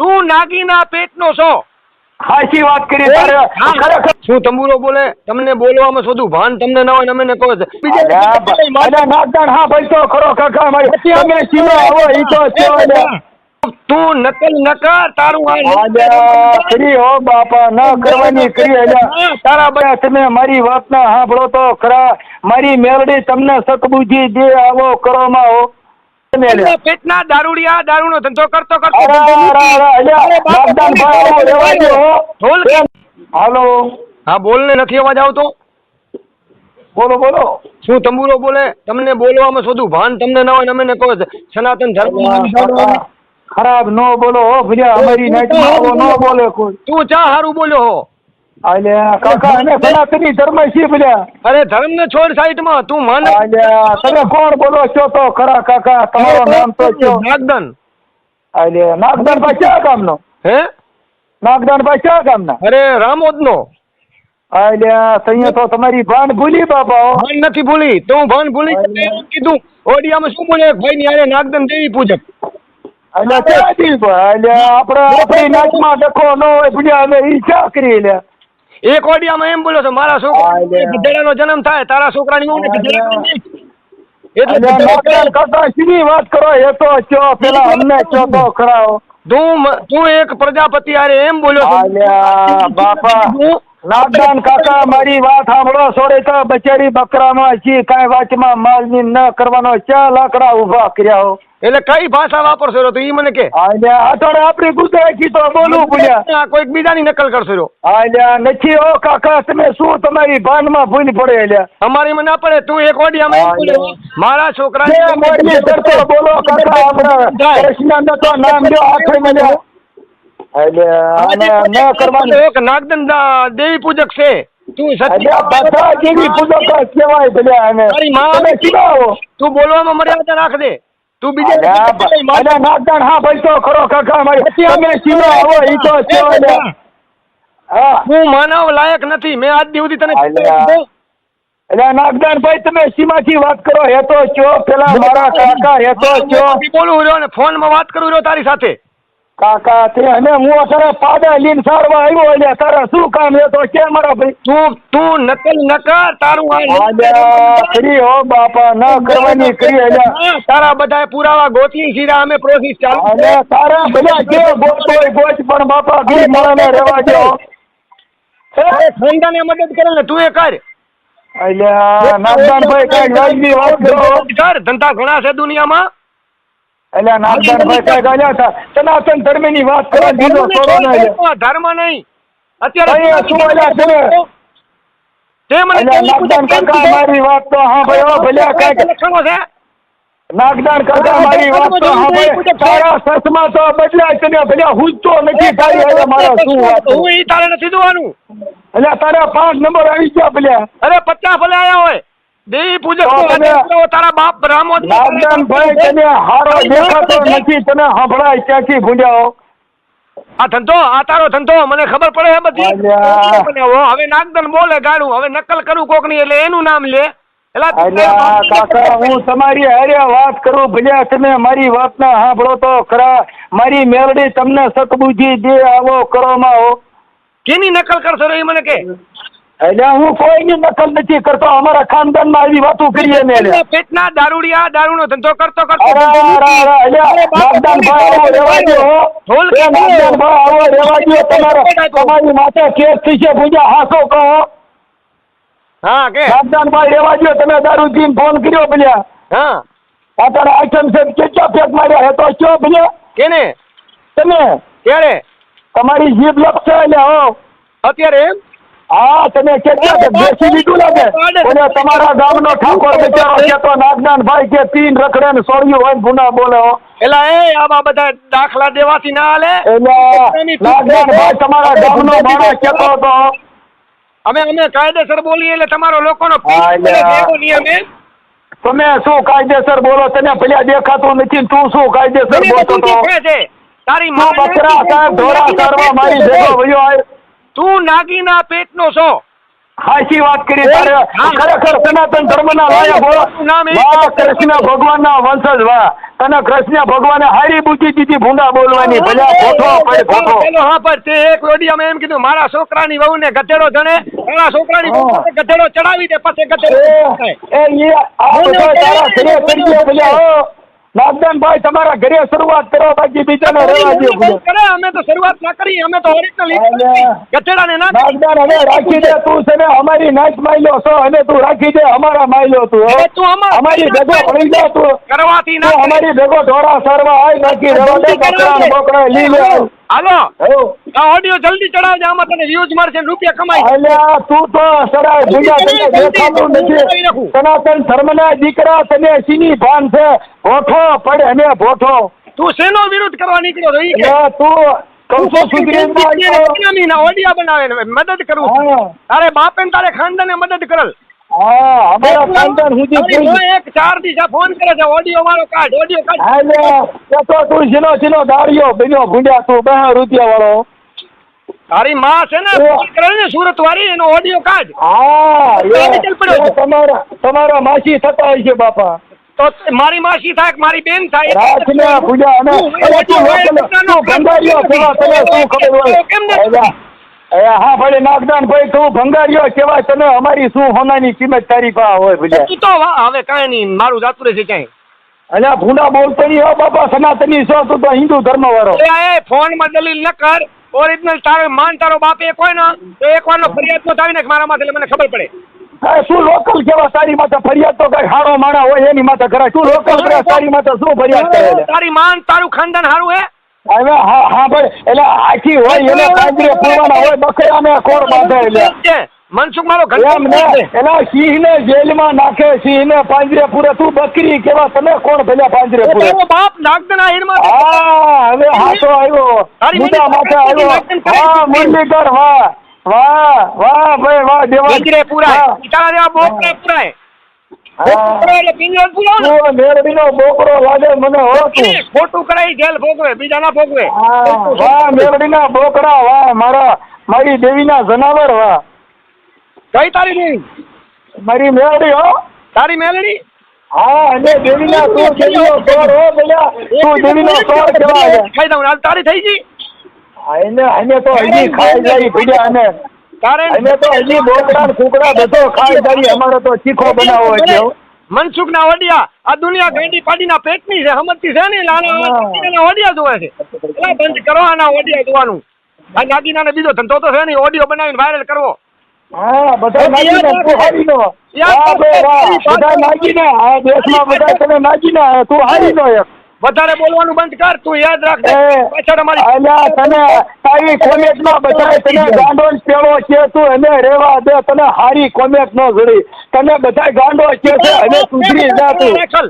તું નાગીના પેટનો છો. હાચી વાત કરી તારે ખરેખર શું તંબુરો બોલે? તમને બોલવામાં શોધું ભાન તમને ના હોય અમને કહો છો. અલ્યા, બ- હા ભાઈ તો ખરો કાકા મારી અમે સીમો આવો ઈ તો છો તું નકલ નકર તારું આ ફ્રી હો બાપા ન કરવાની કરી અલ્યા. તારા બધા તમે મારી વાત ના સાંભળો તો ખરા મારી મેરડી તમને સકબુજી દે આવો કરો માં હો. પેટના દારૂડિયા દારૂનો ધંધો કરતો કરતો હાલો. હા બોલ ને નથી અવાજ આવતો? બોલો બોલો. શું તંબુરો બોલે? તમને બોલવામાં શોધું ભાન તમને ના હોય અમે કહો સનાતન ધર્મ ખરાબ નો બોલો આવો નો કોઈ. તું ચા હારું બોલ્યો હો? અલ્યા કાકા અમે સનાતની ધર્મ છીએ ભર્યા અરે ધર્મ ને છોડ સાઈડમાં તું મન અલ્યા તમે કોણ બોલો છો તો? ખરા કાકા તમારું નામ તો કયો નાગદન. અલ્યા નાગદાનભાઈ ક્યાં ગામનો? હે? નાગદાનભાઈ ક્યાં ગામના? અરે રામોદ નો અલ્યા તૈયા તો તમારી ભાન ભૂલી બાપા ભાન નથી ભૂલી. તો હું ભાન ભૂલી કીધું. ઓડિયામાં શું બોલે? ભાઈ ની આરે નાગદન દેવી પૂજક. અલ્યા ક્યાંથી ભાઈ? અલ્યા આપણે આપણી નાચમાં ડખો ન હોય ભૂલ્યા અમે ઈચ્છા કરી અલ્યા એક ઓડિયામાં એમ બોલ્યો છે મારા છોકરા ગધેડાનો જન્મ થાય તારા છોકરાની હું. એટલે સીધી વાત કરો એ તો ચો પેલા અમને ચો તો ખરા તું તું એક પ્રજાપતિ આરે એમ બોલ્યો છે. બાપા. તું- કાકા મારી વાત સાંભળો સોરે તો બચારી બકરામાં છી કાંઈ વાતમાં માલની ન કરવાનો ચા લાકડા ઊભા કર્યા હો. એટલે કઈ ભાષા વાપરશો રહ્યો તું? ઈ મને કે. અટોડે આપણી ગુજરાતી તો બોલવું ભૂલ્યા કોઈક બીજાની નકલ કરશો રહ્યો અલ્યા નથી ઓ કાકા તમે શું તમારી ભાનમાં ભૂલ પડે અલ્યા અમારી મને પડે તું એક ઓડિયામાં મારા છોકરા બોલો કાકા કૃષ્ણ તો નામ લ્યો આખે મળ્યા અલ્યા ન કરવાનું. નાગદન દા- દેવી પૂજક છે. તું બધા જેવી પૂજક કહેવાય ભલે અને તમે તું બોલવામાં મર્યાદા રાખ દે તું બીજા અરે અલ્યા હા ભાઈ તો ખરો કાકા મારી તમે સીધો આવો ઈ તો છે હા. માનવ લાયક નથી મેં આજ દી સુધી તને એટલે નાગદાન ભાઈ તમે સીમાથી વાત કરો હે તો છો પેલા મારા કાકા હે તો છો. હું બોલું રહ્યો ને ફોનમાં વાત કરું રહ્યો તારી સાથે. કાકા તે અને હું અત્યારે પાદા લીન સારવા આવ્યો એટલે તારા શું કામ એ તો કે મારા ભાઈ? તું તું નકલ ન કર તારું આ કરી હો બાપા ન કરવાની કરી એટલે તારા બધા પુરાવા ગોતી સીધા અમે પ્રોસેસ ચાલુ અને તારા બધા કે ગોતો ગોત પણ બાપા ગીર મારાને રહેવા દો. તારે ને મદદ કરે ને તું એ કર. અલ્યા નાગદાનભાઈ કઈ વાજબી વાત કર ધંધા ઘણા છે દુનિયામાં. અલ્યા નાગદાનભાઈ કઈ ગાલ્યા હતા. સનાતન ધર્મની વાત કરવા દીધો છોડો ને ધર્મ નહીં. અત્યારે શું અલ્યા છે તે મને નાગદાન કાકા મારી વાત તો હા ભાઈ ભલ્યા કાંઈક લક્ષણો છે? નાગદાન કાકા મારી વાત તો હા ભાઈ તારા સસમાં તો બદલાય તને ભલ્યા હુજતો નથી તારી એટલે મારા શું વાત હું ઈ તારે નથી જોવાનું. એટલે તારા પાંચ નંબર આવી ગયા ભલ્યા અરે પચાસ ભલે આયા હોય. દેવી પૂજક તારા બાપ રામો ભાઈ તને હારો દેખાતો નથી તને હંભળાય ક્યાંથી ભૂલ્યા આ ધંધો આ તારો ધંધો મને ખબર પડે હે બધી? હવે નાગદન બોલે ગાડું હવે નકલ કરું કોકની એટલે એનું નામ લે. એલા કાકા હું તમારી હારે વાત કરું ભલ્યા તમે મારી વાત ના સાંભળો તો ખરા મારી મેલડી તમને સતબુજી દે આવો કરો માં હો કેની નકલ કરશો રહી મને કે? એટલે હું કોઈની નકલ નથી કરતો. અમારા ખાનદાનમાં આવી વાતો કરીએ ને. પેટના દારૂડિયા દારૂનો ધંધો કરતો કરતો તમારા- માથે કેસ થશે, પૂજા હાસો કહો. હા કે? નાગદાનભાઈ રેવા દ્યો, તમે દારૂદીન ફોન કર્યો ભલ્યા. હા. અત્યારે આઈટમ છે, કેટલા પેક માર્યા હે તો કયો ભલ્યા? કેને? તમે? ક્યારે તમારી જીભ લપસે એટલે હો. અત્યારે એમ? હા તમે કેટલા બેસી લીધું લાગે અને તમારા ગામનો ઠાકોર બિચારો છે? તો નાગદાનભાઈ કે પીન રખડે ને સોળિયું હોય ગુના બોલે એલા એ આમાં બધા દાખલા દેવાથી ના હાલે? નાગનાન ભાઈ તમારા ગામનો માણસ કેતો હતો. અમે અમે કાયદેસર બોલીએ એટલે તમારો લોકોનો નો પીછો નિયમ તમે શું કાયદેસર બોલો? તને ભલે દેખાતું નથી ને તું શું કાયદેસર બોલતો તારી મા બકરા સાહેબ ધોરા સારવા મારી ભેગો ભયો આય તું નાગીના પેટનો છો. સાચી વાત કરી તારે. ખરેખર સનાતન ધર્મના લાયક વાહ કૃષ્ણ ભગવાનના વંશજ વાહ. તને કૃષ્ણ ભગવાને હારી બુદ્ધિ દીધી ભૂંડા બોલવાની ભલા ખોટો પડે ખોટો. હા પર તે એક રોડિયામાં એમ કીધું મારા છોકરાની વહુને ગધેડો જણે મારા છોકરાની ગધેડો ચડાવી દે પછી ગધેડો એ આ બધો તારા ઘરે કરી દો ભલે નાગદાનભાઈ તમારા ઘરે શરૂઆત કરો બાકી બીજાને રહેવા દો કરે અમે તો શરૂઆત ના કરી અમે તો ઓરિજિનલ. ગધેડાને ના નાગદાન હવે રાખી દે તું છે ને અમારી નાચ માયલો છો અને તું રાખી દે અમારા માયલો તું. હવે તું અમાર- અમારી ભેગો ભણી જા તું કરવાથી ના અમારી ભેગો ઢોરા સારવા આય બાકી રહેવા દે બકરા બોકરા લઈ લે આવ. હાલો. હો. આ ઓડિયો જલ્દી ચડાવજે આમાં તને વ્યૂઝ મારશે રૂપિયા કમાઈ. અલ્યા તું તો સરાય ભૂંડા તને દેખાતું નથી. સનાતન ધર્મના દીકરા તને સીની ભાન છે? ભોઠો પડે અને ભોઠો. તું શેનો વિરોધ કરવા નીકળ્યો રહી તું મદદ કરું તારે બાપે તારે ખાનદાને મદદ કરલ. હા અમારા ખાનદાન સુધી તારી એક ચાર દિવસ ફોન કરે છે ઓડિયો મારો કાઢ ઓડિયો કાઢ. અલ્યા તો તું સીનો સીનો દાડિયો બન્યો ભૂંડ્યા તું બે રૂપિયા વાળો. તારી માં છે ને ફોન કરે ને સુરત વાળી એનો ઓડિયો કાઢ. હા. તમારા તમારા માસી થતા હોય છે બાપા. તો મારી માસી થાય મારી બેન થાય રાજને પૂજા અને તું કેમ? એ હા ભલે નાગદાન ભાઈ તું ભંગાર્યો કેવાય તને અમારી શું હોનાની કિંમત તારી પા હોય ભલે. તું તો હવે કાંઈ નહીં મારું જાતું રહેશે ક્યાંય. અલ્યા ભૂંડા બોલતો નહીં હો બાપા સનાતની છો તું તો હિન્દુ ધર્મ વાળો એ ફોનમાં દલીલ ન કર. ઓરિજિનલ તારો માન તારો બાપ એક હોય ને તો એક વાર નો ફરિયાદ નો થાય ને મારા માથે મને ખબર પડે. હા, શું લોકલ કેવા તારી માથે ફરિયાદ તો કઈ હારો માણા હોય એની માથે કરાય શું લોકલ તારી માથે શું ફરિયાદ તારી માન તારું ખાનદાન હારું હે? હવે હા હા ભાઈ એટલે આખી હોય એને પાંજરે પૂરવાના હોય બકરાને કોણ બાંધે એટલે. મનસુખ મારો એમ ને ઘર એના સિંહને જેલમાં નાખે સિંહને પાંજરે પૂરે તું બકરી કેવા તમે કોણ ભેલા પાંજરે પૂરે બાપ નાગદના હીરમાં હા હવે હાથો આવ્યો. મુદ્દા માથે આવ્યો. હા મુરલીધર વાહ વાહ વાહ ભાઈ વાહ દેવા પૂરા પુરાય. બોકરા લાગે મને ખોટું કરાય જેલ ભોગવે બીજા ના ભોગવે વાહ મારા મારી દેવીના જનાવર વાહ. કઈ તારી દેવી. મારી મેરડી હો. તારી મેલડી હા અને તું સોર હો તું સોર ખાઈ દઉં તારી થઈ ગઈ. એને એને તો હજી ખાઈ જાય ભીડ્યા અને તારે અમે તો હજી બોકડા કુકડા બધો ખાઈ જાય અમારો તો ચીખો બનાવો એટલે. મનસુખ ના વડિયા આ દુનિયા ગેંડી પાડી ના પેટની છે હમતી છે ને લાના નાગીના વડિયા જોવે છે. બંધ કરો આના જોવાનું. આ નાગીનાને બીજો ધંધો તો છે ને ઓડિયો બનાવીને વાયરલ કરવો. હા બધા નાગીના તું હારી નો એક. વધારે બોલવાનું બંધ કર તું યાદ રાખ પાછળ અમારી અલ્યા તને તારી કોમેન્ટમાં બધાય તને ગાંડો પેલો છે તું એને રેવા દે તને હારી કોમેન્ટ ન જડી તને બધાય ગાંડો છે છે અને સુધરી જા તું.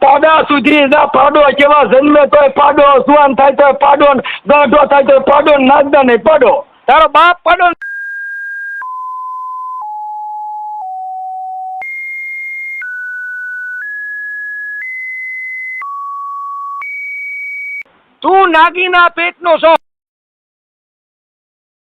પાડા સુધરી જા પાડો કેવા જન્મે તોય પાડો સુવાન થાય તો પાડો ને ગાંઠો થાય તો પાડો ને નહીં પાડો. તારો બાપ પડો તું નાગીના પેટનો છો.